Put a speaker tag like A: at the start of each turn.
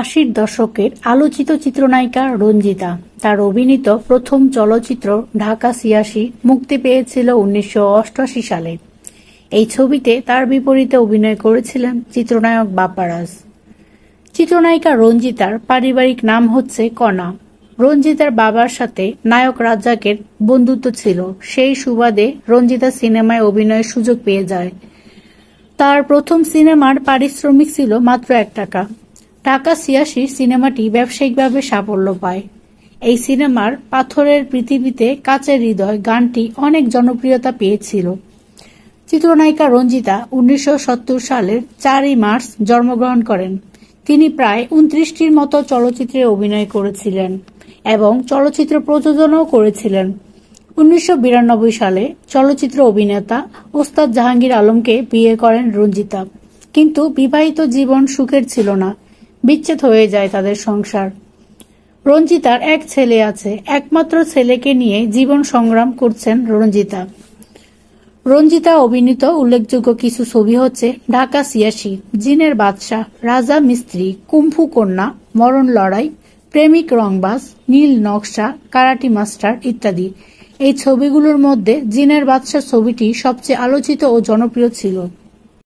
A: আশির দশকের আলোচিত চিত্রনায়িকা রঞ্জিতা। তার অভিনীত প্রথম চলচ্চিত্র ঢাকা সিয়াসি মুক্তি পেয়েছিল উনিশশো অষ্টআশি সালে। এই ছবিতে তার বিপরীতে অভিনয় করেছিলেন চিত্রনায়ক বাপ্পারাজ। চিত্রনায়িকা রঞ্জিতার পারিবারিক নাম হচ্ছে কণা। রঞ্জিতার বাবার সাথে নায়ক রাজ্জাকের বন্ধুত্ব ছিল। সেই সুবাদে রঞ্জিতা সিনেমায় অভিনয়ের সুযোগ পেয়ে যায়। তার প্রথম সিনেমার পারিশ্রমিক ছিল মাত্র এক টাকা। ঢাকা ছিয়াশি সিনেমাটি ব্যবসায়িকভাবে সাফল্য পায়। এই সিনেমার পাথরের পৃথিবীতে কাচের হৃদয় গানটি অনেক জনপ্রিয়তা পেয়েছিল। চিত্রনায়িকা রঞ্জিতা উনিশশো সালের চারই মার্চ জন্মগ্রহণ করেন। তিনি প্রায় উনত্রিশটির মতো চলচ্চিত্রে অভিনয় করেছিলেন এবং চলচ্চিত্র প্রযোজনাও করেছিলেন। উনিশশো বিরানব্বই সালে চলচ্চিত্র অভিনেতা ওস্তাদ জাহাঙ্গীর আলমকে বিয়ে করেন রঞ্জিতা। কিন্তু বিবাহিত জীবন সুখের ছিল না। বিচ্ছেদ হয়ে যায় তাদের সংসার। রঞ্জিতার এক ছেলে আছে। একমাত্র ছেলেকে নিয়ে জীবন সংগ্রাম করছেন রঞ্জিতা। রঞ্জিতা অভিনীত উল্লেখযোগ্য কিছু ছবি হচ্ছে ঢাকা সিয়াসি, জিনের বাদশাহ, রাজা মিস্ত্রি, কুম্ফু কন্যা, মরণ লড়াই, প্রেমিক রংবাজ, নীল নকশা, কারাটি মাস্টার ইত্যাদি। এই ছবিগুলোর মধ্যে জিনের বাদশাহ ছবিটি সবচেয়ে আলোচিত ও জনপ্রিয় ছিল।